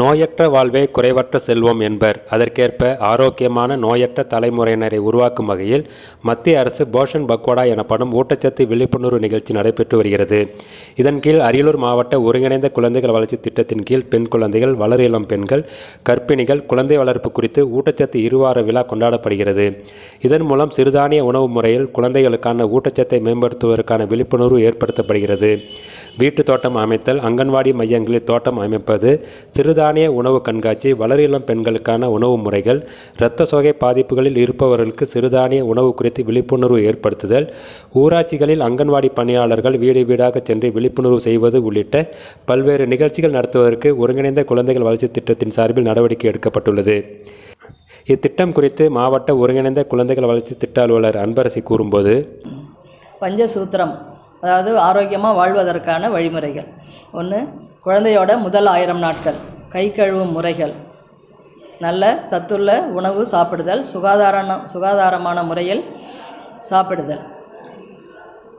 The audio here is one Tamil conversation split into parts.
நோயற்ற வாழ்வே குறைவற்ற செல்வம் என்பர். அதற்கேற்ப ஆரோக்கியமான நோயற்ற தலைமுறையினரை உருவாக்கும் வகையில் மத்திய அரசு போஷன் பக்வாடா எனப்படும் ஊட்டச்சத்து விழிப்புணர்வு நிகழ்ச்சி நடைபெற்று வருகிறது. இதன் கீழ் அரியலூர் மாவட்ட ஒருங்கிணைந்த குழந்தைகள் வளர்ச்சி திட்டத்தின் கீழ் பெண் குழந்தைகள் வளர் இளம் பெண்கள் கர்ப்பிணிகள் குழந்தை வளர்ப்பு குறித்து ஊட்டச்சத்து இருவார விழா கொண்டாடப்படுகிறது. இதன் மூலம் சிறுதானிய உணவு முறையில் குழந்தைகளுக்கான ஊட்டச்சத்தை மேம்படுத்துவதற்கான விழிப்புணர்வு ஏற்படுத்தப்படுகிறது. வீட்டு தோட்டம் அமைத்தல் அங்கன்வாடி மையங்களில் தோட்டம் அமைப்பது சிறுதானிய உணவு கண்காட்சி வளரிளம் பெண்களுக்கான உணவு முறைகள் இரத்த சோகை பாதிப்புகளில் இருப்பவர்களுக்கு சிறுதானிய உணவு குறித்து விழிப்புணர்வு ஏற்படுத்துதல் ஊராட்சிகளில் அங்கன்வாடி பணியாளர்கள் வீடு வீடாக சென்று விழிப்புணர்வு செய்வது உள்ளிட்ட பல்வேறு நிகழ்ச்சிகள் நடத்துவதற்கு ஒருங்கிணைந்த குழந்தைகள் வளர்ச்சி திட்டத்தின் சார்பில் நடவடிக்கை எடுக்கப்பட்டுள்ளது. இத்திட்டம் குறித்து மாவட்ட ஒருங்கிணைந்த குழந்தைகள் வளர்ச்சி திட்ட அலுவலர் அன்பரசி கூறும்போது பஞ்சசூத்திரம் அதாவது ஆரோக்கியமாக வாழ்வதற்கான வழிமுறைகள். ஒன்று குழந்தையோட முதல் ஆயிரம் நாட்கள். கை கழுவும் முறைகள். நல்ல சத்துள்ள உணவு சாப்பிடுதல் சுகாதார சுகாதாரமான முறையில் சாப்பிடுதல்.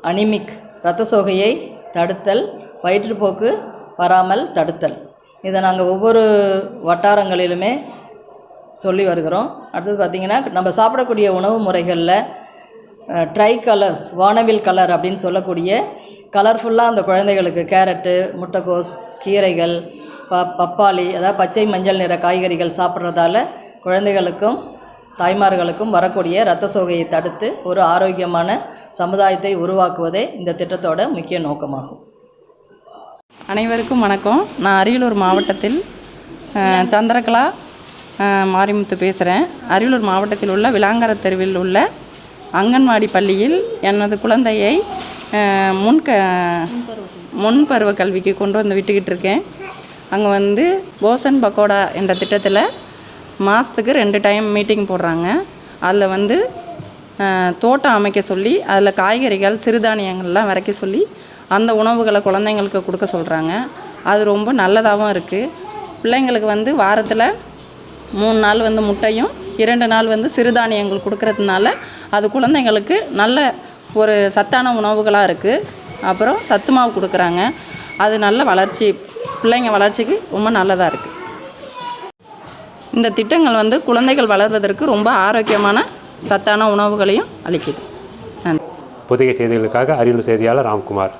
அனிமிக் இரத்த சோகையை தடுத்தல் வயிற்றுப்போக்கு வராமல் தடுத்தல். இதை நாங்கள் ஒவ்வொரு வட்டாரங்களிலுமே சொல்லி வருகிறோம். அடுத்தது பார்த்திங்கன்னா நம்ம சாப்பிடக்கூடிய உணவு முறைகளில் ட்ரை கலர்ஸ் வானவில் கலர் அப்படின்னு சொல்லக்கூடிய கலர்ஃபுல்லாக அந்த குழந்தைகளுக்கு கேரட்டு முட்டைக்கோஸ் கீரைகள் ப பப்பாளி அதாவது பச்சை மஞ்சள் நிற காய்கறிகள் சாப்பிட்றதால குழந்தைகளுக்கும் தாய்மார்களுக்கும் வரக்கூடிய இரத்த சோகையை தடுத்து ஒரு ஆரோக்கியமான சமுதாயத்தை உருவாக்குவதே இந்த திட்டத்தோட முக்கிய நோக்கமாகும். அனைவருக்கும் வணக்கம். நான் அரியலூர் மாவட்டத்தில் சந்திரகலா மாரிமுத்து பேசுகிறேன் அரியலூர் மாவட்டத்தில் உள்ள விளாங்கர தெருவில் உள்ள அங்கன்வாடி பள்ளியில் எனது குழந்தையை முன்க முன்பருவ கல்விக்கு கொண்டு வந்து விட்டுக்கிட்டு இருக்கேன். அங்கே வந்து போசன் பக்கோடா என்ற திட்டத்தில் மாதத்துக்கு ரெண்டு டைம் மீட்டிங் போடுறாங்க. அதில் வந்து தோட்டம் அமைக்க சொல்லி அதில் காய்கறிகள் சிறுதானியங்கள்லாம் விதைக்க சொல்லி அந்த உணவுகளை குழந்தைங்களுக்கு கொடுக்க சொல்கிறாங்க அது ரொம்ப நல்லதாகவும் இருக்குது பிள்ளைங்களுக்கு வந்து வாரத்தில் மூணு நாள் வந்து முட்டையும் இரண்டு நாள் வந்து சிறுதானியங்கள் கொடுக்கறதுனால அது குழந்தைங்களுக்கு நல்ல ஒரு சத்தான உணவுகளாக இருக்குது அப்புறம் சத்து மாவு கொடுக்குறாங்க. அது நல்ல வளர்ச்சி பிள்ளைங்க வளர்ச்சிக்கு ரொம்ப நல்லதாக இருக்குது இந்த திட்டங்கள் வந்து குழந்தைகள் வளர்வதற்கு ரொம்ப ஆரோக்கியமான சத்தான உணவுகளையும் அளிக்குது. நன்றி. புதிய செய்திகளுக்காக அரியலூர் செய்தியாளர் ராம்குமார்.